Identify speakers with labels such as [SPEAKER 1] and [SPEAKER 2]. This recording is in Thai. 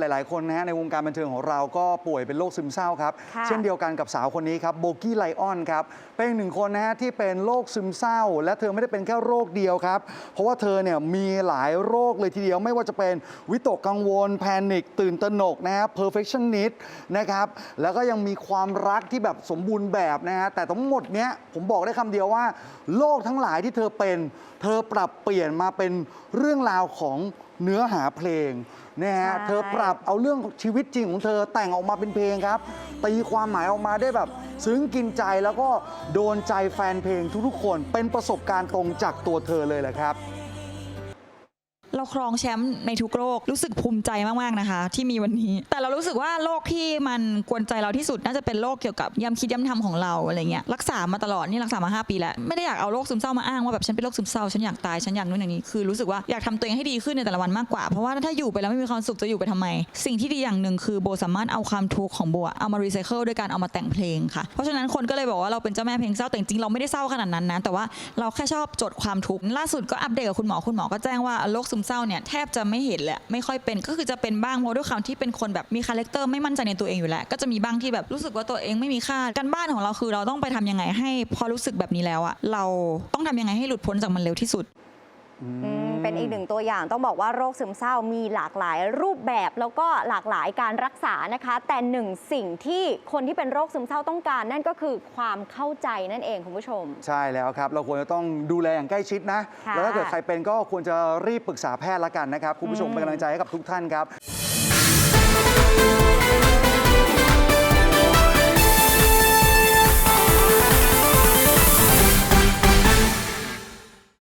[SPEAKER 1] หลาย ๆ คนนะฮะในวงการบันเทิงของเราก็ป่วยเป็นโรคซึมเศร้าครับ
[SPEAKER 2] ค่ะ
[SPEAKER 1] เช่นเดียวกันกับสาวคนนี้ครับโบกี้ไลออนครับเป็นอีกหนึ่งคนนะฮะที่เป็นโรคซึมเศร้า และเธอไม่ได้เป็นแค่โรคเดียวครับ เพราะว่าเธอเนี่ยมีหลายโรคเลยทีเดียวไม่ว่าจะเป็นวิตกกังวล แพนิคตื่นตระหนกนะฮะ perfectionist นะครับแล้วก็ยังมีความรักที่แบบสมบูรณ์แบบนะฮะแต่ทั้งหมดเนี้ยผมบอกได้คำเดียวว่าโลกทั้งหลายที่เธอเป็น เธอปรับเปลี่ยนมาเป็นเรื่องราวของเนื้อหาเพลงนะฮะ
[SPEAKER 2] ใช่
[SPEAKER 1] เธอปรับเอาเรื่องชีวิตจริงของเธอแต่งออกมาเป็นเพลงครับ ตีความหมายออกมาได้แบบ ซึ้งกินใจแล้วก็โดนใจแฟนเพลงทุกๆคนเป็นประสบการณ์ตรงจากตัวเธอเลยแหละครับ
[SPEAKER 3] เราครองแชมป์ในทุกโลกรู้สึกภูมิใจมากๆนะคะ ที่มีวันนี้ แต่เรารู้สึกว่าโรคที่มันกวนใจเราที่สุดน่าจะเป็นโรคเกี่ยวกับย้ำคิดย้ำทำของเราอะไรเงี้ยรักษามาตลอดนี่รักษามา 5 ปีแล้วไม่ได้อยากเอาโรคซึมเศร้ามาอ้างว่าแบบฉันเป็นโรคซึมเศร้าฉันอยากตายฉันอยากนู่นอย่างนี้คือรู้สึกว่าอยากทำตัวเองให้ดีขึ้นในแต่ละวันมากกว่าเพราะว่าถ้าอยู่ไปแล้วไม่มีความสุขจะอยู่ไปทำไม สิ่งที่ดีอย่างหนึ่งคือโบสามารถเอาความทุกข์ของโบเอามารีไซเคิลด้วยการเอามาแต่งเพลงค่ะเพราะฉะนั้นคนก็เลยบอกว่าเราเป็นเจ้าแม่เพลงเศร้าแต่จริงเราไม่ได้เศร้าขนาดนั้นนะแต่ว่าเราแค่ชอบจดความทุกข์ล่าสุดก็อัปเดตกับคุณหมอคุณหมอก็แจ้งว่าโรคซึมเศร้าเนี่ยแทบจะไม่เห็นแหละไม่ค่อยเป็นก็คือจะเป็นบ้างเพราะด้วยความที่เป็นคนแบบมีคาแรคเตอร์ไม่มั่นใจในตัวเองอยู่แล้ว ก็จะมีบ้างที่แบบรู้สึกว่าตัวเองไม่มีค่าการบ้านของเราคือเราต้องไปทำยังไงให้พอรู้สึกแบบนี้แล้วอะเราต้องทำยังไงให้หลุดพ้นจากมันเร็วที่สุด
[SPEAKER 2] อืม เป็นอีกหนึ่งตัวอย่างต้องบอกว่าโรคซึมเศร้ามีหลากหลายรูปแบบ แล้วก็หลากหลายการรักษานะคะ แต่หนึ่งสิ่งที่คนที่เป็นโรคซึมเศร้าต้องการ นั่นก็คือความเข้าใจนั่นเองคุณผู้ชม
[SPEAKER 1] ใช่แล้วครับ เราควรจะต้องดูแลอย่างใกล้ชิดนะ
[SPEAKER 2] ค่ะ
[SPEAKER 1] แล้วถ้าเกิดใครเป็นก็ควรจะรีบปรึกษาแพทย์ละกันนะครับ คุณผู้ชม
[SPEAKER 2] อืม
[SPEAKER 1] เป็นกำลังใจให้กับทุกท่านครับ